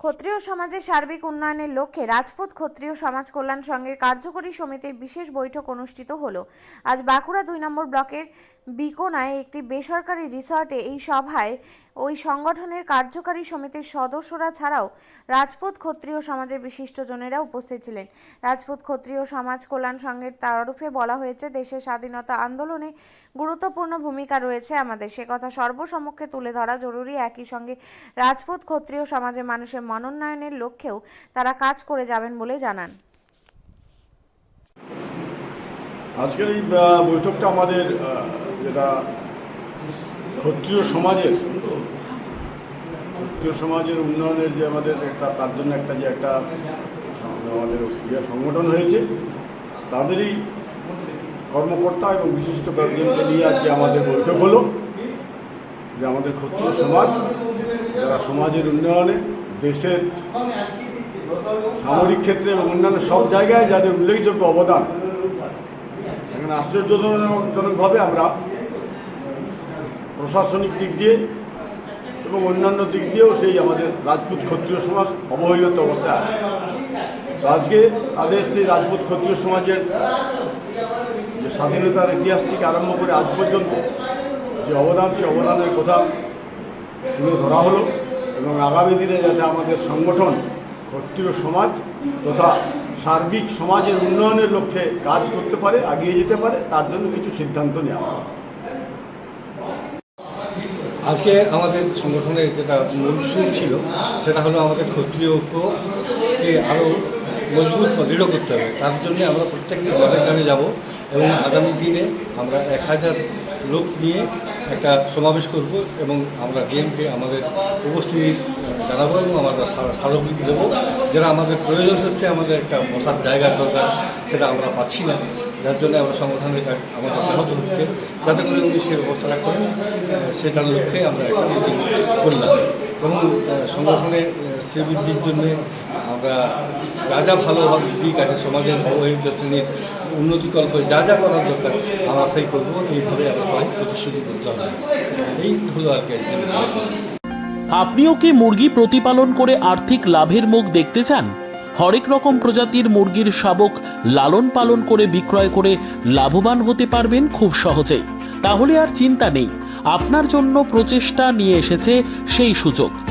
ক্ষত্রিয় সমাজের সার্বিক উন্নয়নের লক্ষ্যে রাজপুত ক্ষত্রিয় সমাজ কল্যাণ সংঘের কার্যকরী সমিতির বিশেষ বৈঠক অনুষ্ঠিত হলো। আজ বাঁকুড়া দুই নম্বর ব্লকের বিকোনায় একটি বেসরকারি রিসর্টে এই সভায় ওই সংগঠনের কার্যকারী সমিতির সদস্যরা ছাড়াও রাজপুত ক্ষত্রিয় সমাজের বিশিষ্টজনেরা উপস্থিত ছিলেন। রাজপুত ক্ষত্রিয় সমাজ কল্যাণ সংঘের তরফে বলা হয়েছে, দেশের স্বাধীনতা আন্দোলনে গুরুত্বপূর্ণ ভূমিকা রয়েছে আমাদের। সে কথা সর্বসম্মুখে তুলে ধরা জরুরি। একই সঙ্গে রাজপুত ক্ষত্রিয় সমাজে মানুষের মনোন্নয়নের লক্ষ্যেও তারা কাজ করে যাবেন বলে জানান। আজকের এই বৈঠকটা আমাদের যেটা ক্ষত্রিয় সমাজের ক্ষত্রিয় সমাজের উন্নয়নের যে আমাদের একটা, তার জন্য একটা যে একটা, আমাদের ইয়ে সংগঠন হয়েছে, তাদেরই কর্মকর্তা এবং বিশিষ্ট কয়েকজনকে নিয়ে আজকে আমাদের বৈঠক হলো। যে আমাদের ক্ষত্রিয় সমাজ, যারা সমাজের উন্নয়নে, দেশের সামরিক ক্ষেত্রে এবং অন্যান্য সব জায়গায় যাদের উল্লেখযোগ্য অবদান, সেখানে আশ্চর্যজনকভাবে আমরা প্রশাসনিক দিক দিয়ে এবং অন্যান্য দিক দিয়েও সেই আমাদের রাজপুত ক্ষত্রিয় সমাজ অবহেলিত অবস্থায় আছে। তো আজকে তাদের সেই রাজপুত ক্ষত্রিয় সমাজের যে স্বাধীনতার ইতিহাস থেকে আরম্ভ করে আজ পর্যন্ত যে অবদান সেই অবদানের কথা তুলে ধরা হলো এবং আগামী দিনে যাতে আমাদের সংগঠন, ক্ষত্রিয় সমাজ তথা সার্বিক সমাজের উন্নয়নের লক্ষ্যে কাজ করতে পারে, এগিয়ে যেতে পারে, তার জন্য কিছু সিদ্ধান্ত নেওয়া হয় আজকে আমাদের সংগঠনের যেটা মূল ছিল, সেটা হলো আমাদের ক্ষত্রিয় ঐক্যকে আরও মজবুত দৃঢ় করতে হবে। তার জন্য আমরা প্রত্যেকটি গ্রামে গ্রামে যাব এবং আগামী দিনে আমরা এক হাজার লোক নিয়ে একটা সমাবেশ করব এবং আমরা ডিএমকে আমাদের উপস্থিতি জানাব এবং আমরা স্মারকলিপি দেবো। যেটা আমাদের প্রয়োজন হচ্ছে, আমাদের একটা বসার জায়গার দরকার, সেটা আমরা পাচ্ছি না। যার জন্য আমরা সংগঠনের কাজ আমাদের ব্যাহত হচ্ছে। যাতে করে উনি সে ব্যবস্থাটা করেন সেটার লক্ষ্যে আমরা একটা করলাম। এবং সংগঠনের শ্রীবৃদ্ধির জন্য আমরা যা যা ভালো দিক আছে, সমাজের অবহেলিত শ্রেণির উন্নতিকল্পে যা যা করার দরকার, আমরা সেই করব এইভাবে আমরা সবাই প্রতিশ্রুতি করতে হবে এই হলো আর কি আপনিও কি মুরগি প্রতিপালন করে আর্থিক লাভের মুখ দেখতে চান? হরেক রকম প্রজাতির মুরগির শাবক লালন পালন করে বিক্রয় করে লাভবান হতে পারবেন খুব সহজেই। তাহলে আর চিন্তা নেই, আপনার জন্য প্রচেষ্টা নিয়ে এসেছে সেই সুযোগ।